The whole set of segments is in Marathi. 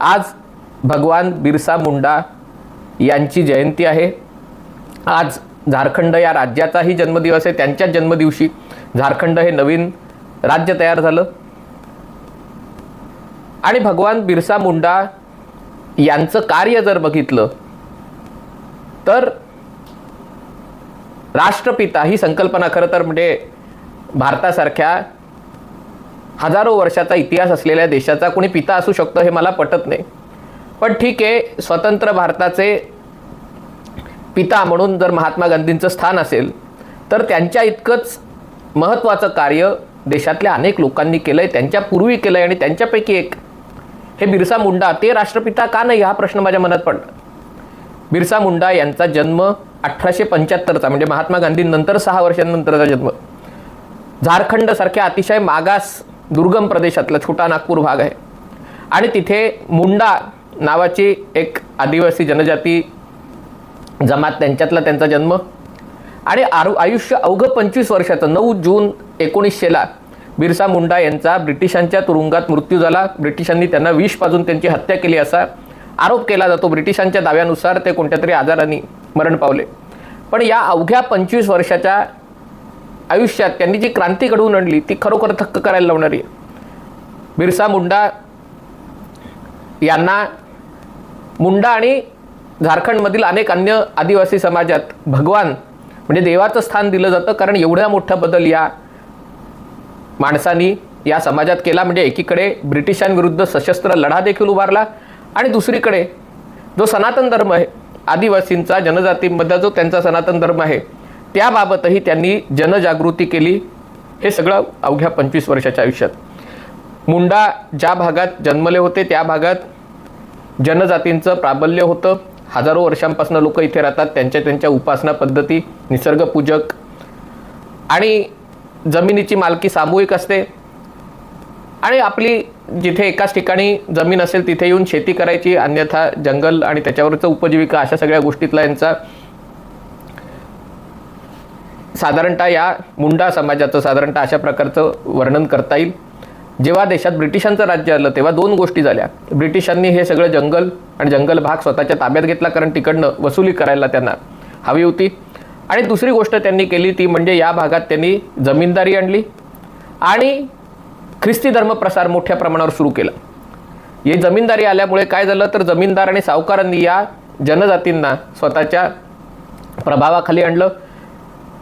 आज भगवान बिरसा मुंडा यांची जयंती आहे. आज झारखंड या राज्याचाही जन्मदिवस आहे. त्यांच्याच जन्मदिवशी झारखंड हे नवीन राज्य तयार झालं. आणि भगवान बिरसा मुंडा यांचं कार्य जर बघितलं तर राष्ट्रपिता ही संकल्पना खरं तर म्हणजे भारतासारख्या हजारो वर्षाचा इतिहास असलेल्या देशाचा कुणी पिता असू शकतो हे मला पटत नाही. पण ठीक आहे स्वतंत्र भारताचे पिता म्हणून जर महात्मा गांधींचं स्थान असेल तर त्यांच्या इतकंच महत्त्वाचं कार्य देशातल्या अनेक लोकांनी केलं आहे त्यांच्या पूर्वी केलं आहे आणि त्यांच्यापैकी एक. हे बिरसा मुंडा ते राष्ट्रपिता का नाही हा प्रश्न माझ्या मनात पडला. बिरसा मुंडा यांचा जन्म अठराशे पंच्याहत्तरचा म्हणजे महात्मा गांधींनंतर सहा वर्षांनंतरचा जन्म. झारखंडसारख्या अतिशय मागास दुर्गम प्रदेशातला छोटा नागपूर भाग आहे. आणि तिथे मुंडा नावाची एक आदिवासी जनजाती जमात त्यांच्यातला त्यांचा जन्म. आणि आरु आयुष्य अवघं पंचवीस वर्षाचं नऊ जून एकोणीसशेला बिरसा मुंडा यांचा ब्रिटिशांच्या तुरुंगात मृत्यू झाला. ब्रिटिशांनी त्यांना विष पाजून त्यांची हत्या केली असा आरोप केला जातो. ब्रिटिशांच्या दाव्यानुसार ते कोणत्या तरी आजाराने मरण पावले. पण या अवघ्या पंचवीस वर्षाच्या आयुष्यात त्यांनी जी क्रांती घडवून आणली ती खरोखर थक्क करायला लावणारी आहे. बिरसा मुंडा यांना मुंडा आणि झारखंडमधील अनेक अन्य आदिवासी समाजात भगवान म्हणजे देवाचं स्थान दिलं जातं कारण एवढा मोठा बदल या माणसांनी या समाजात केला. म्हणजे एकीकडे ब्रिटिशांविरुद्ध सशस्त्र लढा देखील उभारला आणि दुसरीकडे जो सनातन धर्म आहे आदिवासींचा जनजातींमधला जो त्यांचा सनातन धर्म आहे त्याबाबतही त्यांनी जनजागृती केली. हे सगळं अवघ्या पंचवीस वर्षाच्या आयुष्यात. मुंडा ज्या भागात जन्मले होते त्या भागात जनजातींचं प्राबल्य होतं. हजारो वर्षांपासून लोक इथे राहतात. त्यांच्या त्यांच्या उपासना पद्धती निसर्गपूजक. आणि जमिनीची मालकी सामूहिक असते. आणि आपली जिथे एकाच ठिकाणी जमीन असेल तिथे येऊन शेती करायची अन्यथा जंगल आणि त्याच्यावरचं उपजीविका अशा सगळ्या गोष्टीतला यांचा साधारणतः या मुंडा समाजाचं साधारणतः अशा प्रकारचं वर्णन करता येईल. जेव्हा देशात ब्रिटिशांचं राज्य आलं तेव्हा दोन गोष्टी झाल्या. ब्रिटिशांनी हे सगळं जंगल आणि जंगल भाग स्वतःच्या ताब्यात घेतला कारण तिकडनं वसुली करायला त्यांना हवी होती. आणि दुसरी गोष्ट त्यांनी केली ती म्हणजे या भागात त्यांनी जमीनदारी आणली आणि ख्रिस्ती धर्मप्रसार मोठ्या प्रमाणावर सुरू केला. हे जमीनदारी आल्यामुळे काय झालं तर जमीनदार आणि सावकारांनी या जनजातींना स्वतःच्या प्रभावाखाली आणलं.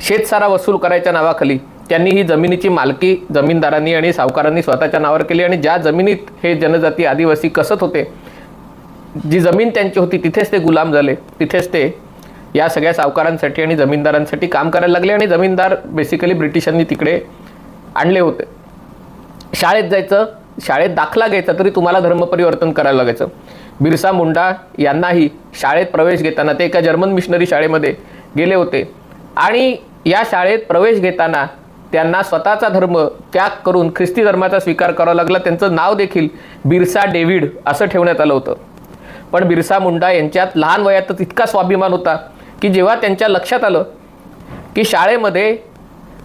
शेतसारा वसूल करायच्या नावाखाली त्यांनी ही जमिनीची मालकी जमीनदारांनी आणि सावकारांनी स्वतःच्या नावावर केली आणि ज्या जमिनीत हे जनजाती आदिवासी कसत होते जी जमीन त्यांची होती तिथेच ते गुलाम झाले. तिथेच ते या सगळ्या सावकारांसाठी आणि जमीनदारांसाठी काम करायला लागले आणि जमीनदार बेसिकली ब्रिटिशांनी तिकडे आणले होते. शाळेत जायचं शाळेत दाखला घ्यायचा तरी तुम्हाला धर्मपरिवर्तन करायला लागायचं. बिरसा मुंडा यांनाही शाळेत प्रवेश घेताना ते एका जर्मन मिशनरी शाळेमध्ये गेले होते. आणि या शाळेत प्रवेश घेताना त्यांना स्वतःचा धर्म त्याग करून ख्रिस्ती धर्माचा स्वीकार करावा लागला. त्यांचं नाव देखील बिरसा डेव्हिड असं ठेवण्यात आलं होतं. पण बिरसा मुंडा यांच्यात लहान वयातच इतका स्वाभिमान होता की जेव्हा त्यांच्या लक्षात आलं की शाळेमध्ये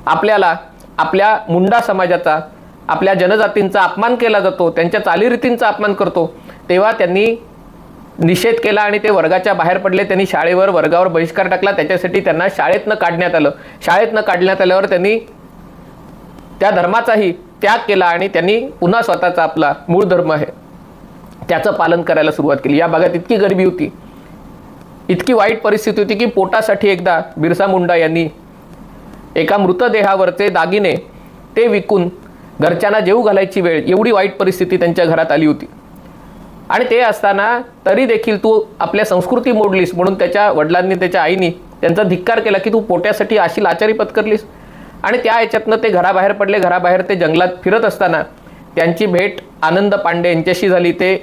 आपल्याला आपल्या मुंडा समाजाचा आपल्या जनजातींचा अपमान केला जातो त्यांच्या चालीरीतींचा अपमान करतो तेव्हा त्यांनी निषेध केला आणि ते वर्गाच्या बाहेर पडले. त्यांनी शाळेवर वर्गावर बहिष्कार टाकला. त्याच्यासाठी त्यांना शाळेतनं काढण्यात आलं. शाळेतनं काढण्यात आल्यावर त्यांनी त्या धर्माचाही त्याग केला आणि त्यांनी पुन्हा स्वतःचा आपला मूळ धर्म आहे. त्याचं पालन करायला सुरुवात केली. या भागात इतकी गरिबी होती. इतकी वाईट परिस्थिती होती की पोटासाठी एकदा बिरसा मुंडा यांनी एका मृतदेहावरचे दागिने ते विकून घरच्यांना जेऊ घालायची वेळ एवढी वाईट परिस्थिती त्यांच्या घरात आली होती. आणि ते असताना तरी देखील तू आपल्या संस्कृती मोडलीस म्हणून त्याच्या वडिलांनी त्याच्या आईनी त्यांचा धिक्कार केला की तू पोट्यासाठी अशी लाचारी पत्करलीस. आणि त्या ह्याच्यातनं ते घराबाहेर पडले. घराबाहेर ते जंगलात फिरत असताना त्यांची भेट आनंद पांडे यांच्याशी झाली. ते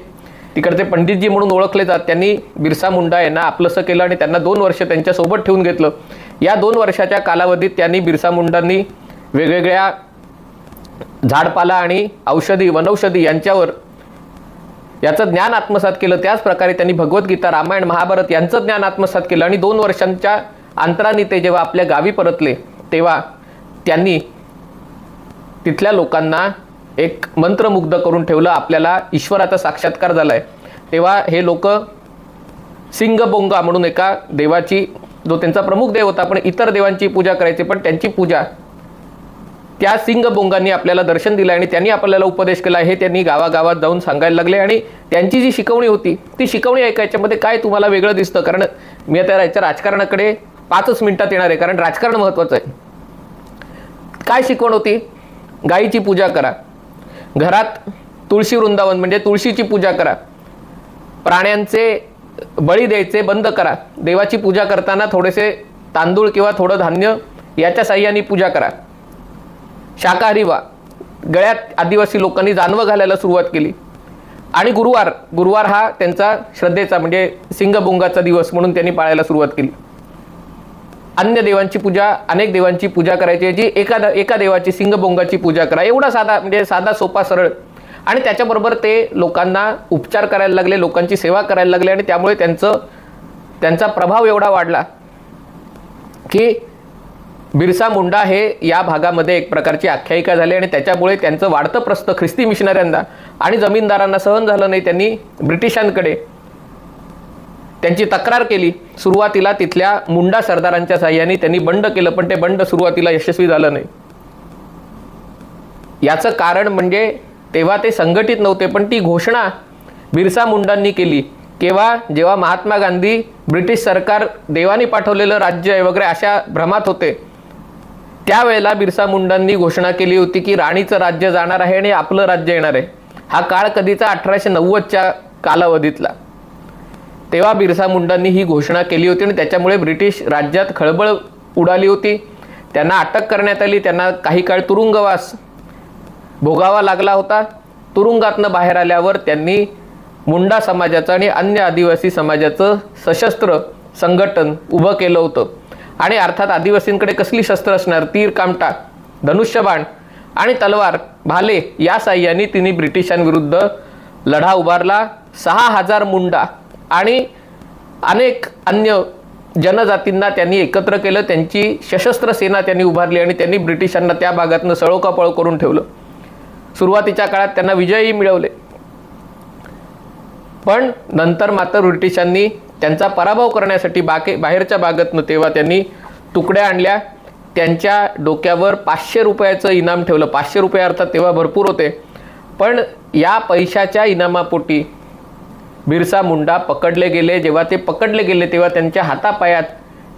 तिकडचे पंडितजी म्हणून ओळखले जात. त्यांनी बिरसा मुंडा यांना आपलंसं केलं आणि त्यांना दोन वर्ष त्यांच्यासोबत ठेवून घेतलं. या दोन वर्षाच्या कालावधीत त्यांनी बिरसा मुंडांनी वेगवेगळ्या झाडपाला आणि औषधी वनौषधी यांच्यावर याचं ज्ञान आत्मसात केलं. त्याच प्रकारे त्यांनी भगवद्गीता रामायण महाभारत यांचं ज्ञान आत्मसात केलं. आणि दोन वर्षांच्या अंतराने ते जेव्हा आपल्या गावी परतले तेव्हा त्यांनी तिथल्या लोकांना एक मंत्रमुग्ध करून ठेवलं आपल्याला ईश्वराचा साक्षात्कार झाला आहे तेव्हा हे लोक सिंगबोंगा म्हणून एका देवाची जो त्यांचा प्रमुख देव होता पण इतर देवांची पूजा करायची पण त्यांची पूजा त्या सिंगबोंगांनी आपल्याला दर्शन दिलं आणि त्यांनी आपल्याला उपदेश केला. हे त्यांनी गावागावात जाऊन सांगायला लागले आणि त्यांची जी शिकवणी होती ती शिकवणी ऐकायच्यामध्ये काय तुम्हाला वेगळं दिसतं? कारण मी आता याच्या राजकारणाकडे पाचच मिनिटात येणार आहे कारण राजकारण महत्त्वाचं आहे. काय शिकवण होती? गायीची पूजा करा. घरात तुळशी वृंदावन म्हणजे तुळशीची पूजा करा. प्राण्यांचे बळी द्यायचे बंद करा. देवाची पूजा करताना थोडेसे तांदूळ किंवा थोडं धान्य याच्या साह्याने पूजा करा. शाकाहारी वा गळ्यात आदिवासी लोकांनी जानवं घालायला सुरुवात केली. आणि गुरुवार गुरुवार हा त्यांचा श्रद्धेचा म्हणजे सिंगबुंगाचा दिवस म्हणून त्यांनी पाळायला सुरुवात केली. अन्य देवांची पूजा अनेक देवांची पूजा करायची जी एका एका देवाची सिंगबोंगाची पूजा करा. एवढा साधा म्हणजे साधा सोपा सरळ. आणि त्याच्याबरोबर ते लोकांना उपचार करायला लागले लोकांची सेवा करायला लागले आणि त्यामुळे त्यांचं त्यांचा प्रभाव एवढा वाढला की बिरसा मुंडा हे या भागामध्ये एक प्रकारची आख्यायिका झाली आणि त्याच्यामुळे त्यांचं वाढतं प्रस्त ख्रिस्ती मिशनऱ्यांना आणि जमीनदारांना सहन झालं नाही त्यांनी ब्रिटिशांकडे त्यांची तक्रार केली. सुरुवातीला तिथल्या मुंडा सरदारांच्या साह्याने त्यांनी बंड केलं पण ते बंड सुरुवातीला यशस्वी झालं नाही. याचं कारण म्हणजे तेव्हा ते संघटित नव्हते पण ती घोषणा बिरसा मुंडांनी केली. केव्हा? जेव्हा महात्मा गांधी ब्रिटिश सरकार देवानी पाठवलेलं राज्य आहे वगैरे अशा भ्रमात होते. त्यावेळेला बिरसा मुंडांनी घोषणा केली होती की राणीचं राज्य जाणार आहे आणि आपलं राज्य येणार आहे. हा काळ कधीचा अठराशे नव्वदच्या कालावधीतला. तेव्हा बिरसा मुंडांनी ही घोषणा केली होती आणि त्याच्यामुळे ब्रिटिश राज्यात खळबळ उडाली होती. त्यांना अटक करण्यात आली. त्यांना काही काळ तुरुंगवास भोगावा लागला होता. तुरुंगातनं बाहेर आल्यावर त्यांनी मुंडा समाजाचं आणि अन्य आदिवासी समाजाचं सशस्त्र संघटन उभं केलं होतं. आणि अर्थात आदिवासींकडे कसली शस्त्र असणार? तीर कामटा धनुष्यबाण आणि तलवार भाले या साह्याने तिने ब्रिटिशांविरुद्ध लढा उभारला. सहा हजार मुंडा आणि अनेक अन्य जनजातींना त्यांनी एकत्र केलं. त्यांची सशस्त्र सेना त्यांनी उभारली आणि त्यांनी ब्रिटिशांना त्या भागातनं सळोकापळ करून ठेवलं. सुरुवातीच्या काळात त्यांना विजयही मिळवले. पण नंतर मात्र ब्रिटिशांनी त्यांचा पराभव करण्यासाठी बाके बाहेरच्या भागातनं तेव्हा त्यांनी तुकड्या आणल्या. त्यांच्या डोक्यावर पाचशे रुपयाचं इनाम ठेवलं. पाचशे रुपये अर्थात तेव्हा भरपूर होते. पण या पैशाच्या इनामापोटी बिरसा मुंडा पकडले गेले. जेव्हा ते पकडले गेले तेव्हा त्यांच्या हातापायात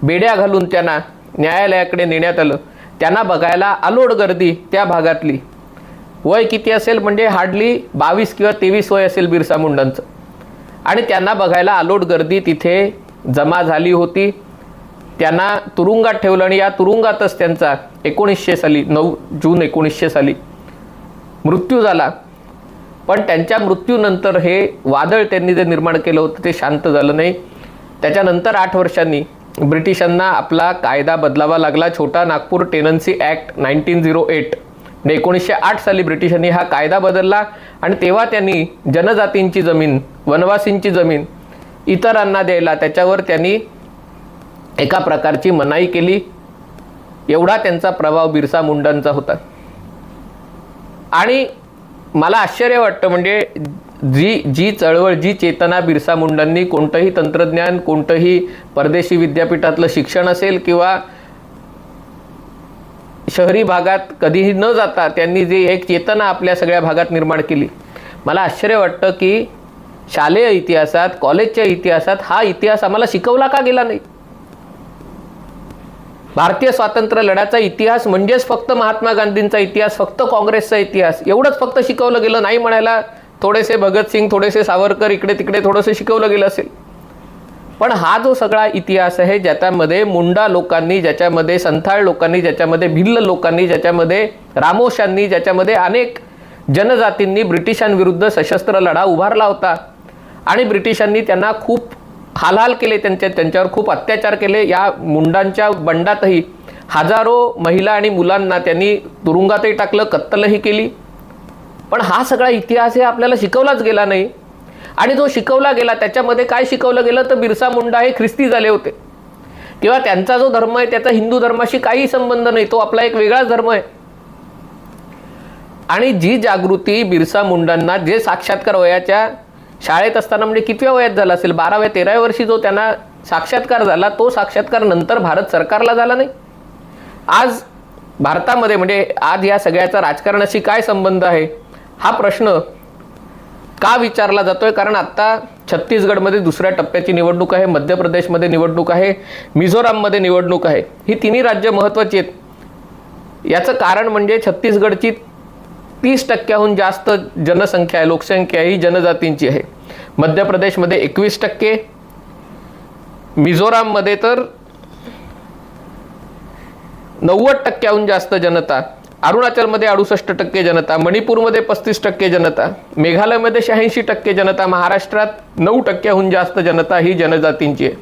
बेड्या घालून त्यांना न्यायालयाकडे नेण्यात आलं. त्यांना बघायला अलोड गर्दी त्या भागातली. वय किती असेल म्हणजे हार्डली बावीस किंवा तेवीस वय असेल बिरसा मुंडांचं. आणि त्यांना बघायला अलोट गर्दी तिथे जमा झाली होती. त्यांना तुरुंगात ठेवलं आणि या तुरुंगातच त्यांचा एकोणीसशे साली नऊ जून एकोणीसशे साली मृत्यू झाला. पण त्यांच्या मृत्यूनंतर हे वादळ त्यांनी जे निर्माण केलं होतं ते शांत झालं नाही. त्याच्यानंतर आठ वर्षांनी ब्रिटिशांना आपला कायदा बदलावा लागला. Chota Nagpur Tenancy Act nineteen zero eight एकोणीसशे आठ साली ब्रिटिशांनी हा कायदा बदलला आणि तेव्हा त्यांनी जनजातींची जमीन वनवासींची जमीन इतरांना द्यायला त्याच्यावर त्यांनी एका प्रकारची मनाई केली. एवढा त्यांचा प्रभाव बिरसा मुंडांचा होता. आणि मला आश्चर्य वाटतं म्हणजे जी जी चळवळ जी चेतना बिरसा मुंडांनी कोणतंही तंत्रज्ञान कोणतंही परदेशी विद्यापीठातलं शिक्षण असेल किंवा शहरी भागात कधीही न जाता त्यांनी जी एक चेतना आपल्या सगळ्या भागात निर्माण केली. मला आश्चर्य वाटतं की शालेय इतिहासात कॉलेजच्या इतिहासात हा इतिहास आम्हाला शिकवला का गेला नाही? भारतीय स्वातंत्र्य लढ्याचा इतिहास म्हणजेच फक्त महात्मा गांधींचा इतिहास फक्त काँग्रेसचा इतिहास एवढंच फक्त शिकवलं गेलं. नाही म्हणायला थोडेसे भगतसिंग थोडेसे सावरकर इकडे तिकडे थोडंसं शिकवलं गेलं असेल. पण हा जो सगळा इतिहास आहे ज्याच्यामध्ये मुंडा लोकांनी ज्याच्यामध्ये संथाळ लोकांनी ज्याच्यामध्ये भिल्ल लोकांनी ज्याच्यामध्ये रामोशांनी ज्याच्यामध्ये अनेक जनजातींनी ब्रिटिशांविरुद्ध सशस्त्र लढा उभारला होता. आणि ब्रिटिशांनी त्यांना खूप हालहाल केले त्यांच्या त्यांच्यावर खूप अत्याचार केले. या मुंडांच्या बंडातही हजारो महिला आणि मुलांना त्यांनी तुरुंगातही टाकलं कत्तलही केली. पण हा सगळा इतिहास हे आपल्याला शिकवलाच गेला नाही. आणि जो शिकवला गेला त्याच्यामध्ये काय शिकवलं गेलं? तर बिरसा मुंडा हे ख्रिस्ती झाले होते. किंवा त्यांचा जो धर्म आहे त्याचा हिंदू धर्माशी काही संबंध नाही. तो आपला एक वेगळाच धर्म आहे. आणि जी जागृती बिरसा मुंडांना जे साक्षात्कार वयाच्या शाळेत असताना म्हणजे कितव्या वयात झाला असेल? बाराव्या तेराव्या वर्षी जो त्यांना साक्षात्कार झाला तो साक्षात्कार नंतर भारत सरकारला झाला नाही. आज भारतामध्ये म्हणजे आज या सगळ्याचा राजकारणाशी काय संबंध आहे? हा प्रश्न का विचारला जातोय? कारण आत्ता छत्तीसगडमध्ये दुसऱ्या टप्प्याची निवडणूक आहे मध्य प्रदेशमध्ये निवडणूक आहे मिझोराममध्ये निवडणूक आहे. ही तिन्ही राज्य महत्त्वाची आहेत. याचं कारण म्हणजे छत्तीसगडची तीस टक्क्याहून जास्त जनसंख्या आहे लोकसंख्या ही जनजातींची आहे. मध्य प्रदेशमध्ये एकवीस टक्के मिझोराममध्ये तर नव्वद टक्क्याहून जास्त जनता अरुणाचलमध्ये अडुसष्ट टक्के जनता मणिपूरमध्ये पस्तीस टक्के जनता मेघालयमध्ये शहाऐंशी टक्के जनता महाराष्ट्रात नऊ टक्क्याहून जास्त जनता ही जनजातींची आहे.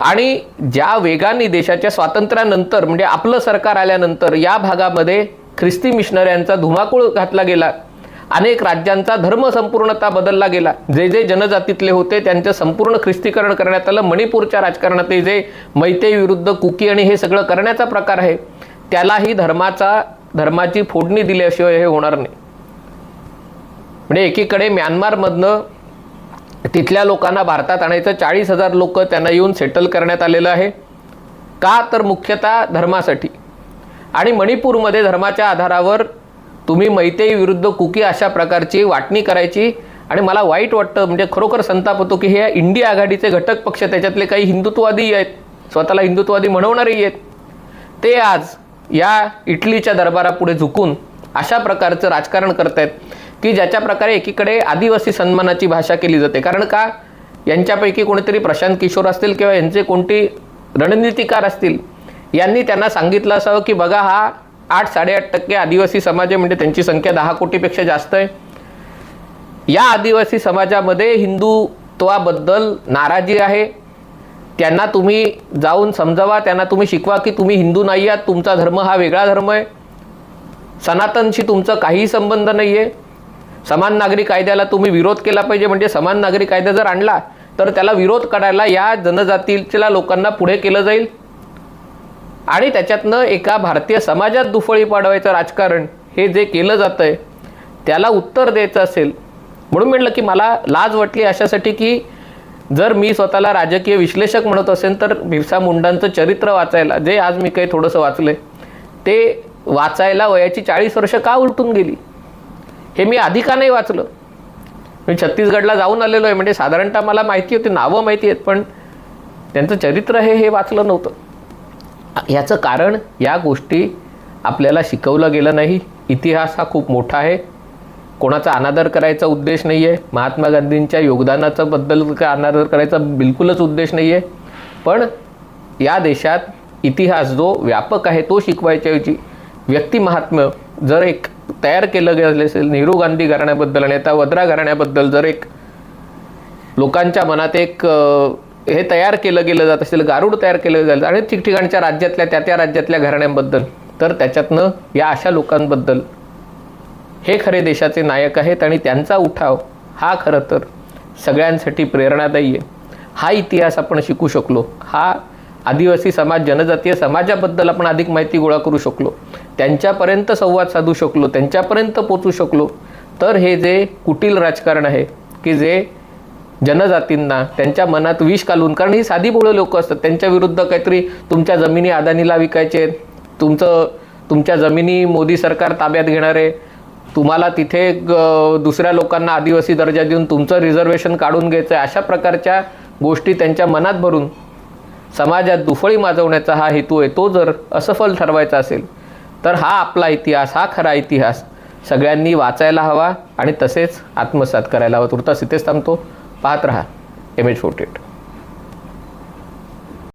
आणि ज्या वेगाने देशाच्या स्वातंत्र्यानंतर म्हणजे आपलं सरकार आल्यानंतर या भागामध्ये ख्रिस्ती मिशनऱ्यांचा धुमाकूळ घातला गेला अनेक राज्यांचा धर्म संपूर्णता बदलला गेला जे जे जनजातीतले होते त्यांचं संपूर्ण ख्रिस्तीकरण करण्यात आलं मणिपूरच्या राजकारणात जे मैते विरुद्ध कुकी आणि हे सगळं करण्याचा प्रकार आहे त्यालाही धर्माचा धर्माची फोडणी दिल्याशिवाय हे होणार नाही. म्हणजे एकीकडे म्यानमारमधनं तिथल्या लोकांना भारतात आणायचं चाळीस हजार लोक त्यांना येऊन सेटल करण्यात आलेलं आहे. का तर मुख्यतः धर्मासाठी. आणि मणिपूरमध्ये धर्माच्या आधारावर तुम्ही मैतेई विरुद्ध कुकी अशा प्रकारची वाटणी करायची. आणि मला वाईट वाटतं म्हणजे खरोखर संताप होतो की हे इंडिया आघाडीचे घटक पक्ष त्याच्यातले काही हिंदुत्ववादी आहेत स्वतःला हिंदुत्ववादी म्हणवणारेही आहेत. ते आज या इटलीच्या दरबारापुढे झुकून अशा प्रकारचं राजकारण करतायत की ज्याच्या प्रकारे एकीकडे आदिवासी सन्मानाची भाषा केली जाते. कारण का? यांच्यापैकी कोणीतरी प्रशांत किशोर असतील किंवा यांचे कोणती रणनीतिकार असतील यांनी त्यांना सांगितलं असावं की बघा हा आठ साडेआठ टक्के आदिवासी समाज आहे म्हणजे त्यांची संख्या दहा कोटीपेक्षा जास्त आहे. या आदिवासी समाजामध्ये हिंदुत्वाबद्दल नाराजी आहे त्यांना तुम्ही जाऊन समजावा त्यांना तुम्ही शिकवा की तुम्ही हिंदू नाही आहात तुमचा धर्म हा वेगळा धर्म आहे. सनातनशी तुमचा काहीही संबंध नाही आहे समान नागरी कायद्याला तुम्ही विरोध केला पाहिजे म्हणजे समान नागरी कायदा जर आणला तर त्याला विरोध करायला या जनजातीच्या लोकांना पुढे केलं जाईल. आणि त्याच्यातनं एका भारतीय समाजात दुफळी पाडवायचं राजकारण हे जे केलं जातं आहे त्याला उत्तर द्यायचं असेल. म्हणून म्हटलं की मला लाज वाटली अशासाठी की जर मी स्वतःला राजकीय विश्लेषक म्हणत असेल तर बिरसा मुंडांचं चरित्र वाचायला जे आज मी काही थोडंसं वाचलंय ते वाचायला वयाची चाळीस वर्ष का उलटून गेली? हे मी आधी का नाही वाचलं? मी छत्तीसगडला जाऊन आलेलो आहे म्हणजे साधारणतः मला माहिती होती नावं माहिती आहेत पण त्यांचं चरित्र हे हे वाचलं नव्हतं. ह्याचं कारण या गोष्टी आपल्याला शिकवलं गेलं नाही. इतिहास हा खूप मोठा आहे. कोणाचा अनादर करायचा उद्देश नाही आहे महात्मा गांधींच्या योगदानाचा बद्दल का अनादर करायचा बिलकुलच उद्देश नाही आहे पण या देशात इतिहास जो व्यापक आहे तो शिकवायच्याऐवजी व्यक्तिमहात्म्य जर एक तयार केलं गेलं असेल नेहरू गांधी घराण्याबद्दल आणि आता वद्रा घराण्याबद्दल जर एक लोकांच्या मनात एक हे तयार केलं गेलं जात असेल गारुड तयार केलं जातं आणि ठिकठिकाणच्या राज्यातल्या त्या त्या राज्यातल्या घराण्यांबद्दल तर त्याच्यातनं या अशा लोकांबद्दल हे खरे देशाचे नायक आहेत आणि त्यांचा उठाव हा खरं तर सगळ्यांसाठी प्रेरणादायी आहे. हा इतिहास आपण शिकू शकलो. हा आदिवासी समाज जनजातीय समाजाबद्दल आपण अधिक माहिती गोळा करू शकलो. त्यांच्यापर्यंत संवाद साधू शकलो त्यांच्यापर्यंत पोचू शकलो. तर हे जे कुटील राजकारण आहे की जे जनजातींना त्यांच्या मनात विष घालून कारण ही साधी बोळं लोक असतात त्यांच्या विरुद्ध काहीतरी तुमच्या जमिनी अदानीला विकायचे तुमचं तुमच्या जमिनी मोदी सरकार ताब्यात घेणार आहे तुम्हाला तिथे ग- दुसऱ्या लोकांना आदिवासी दर्जा देऊन तुमचं रिझर्वेशन काढून घ्यायचं आहे अशा प्रकारच्या गोष्टी त्यांच्या मनात भरून समाजात दुफळी माजवण्याचा हा हेतू आहे तो जर असफल ठरवायचा असेल तर हा आपला इतिहास हा खरा इतिहास सगळ्यांनी वाचायला हवा आणि तसेच आत्मसात करायला हवा. तुर्तास इथेच थांबतो. पाहत रहा. M H forty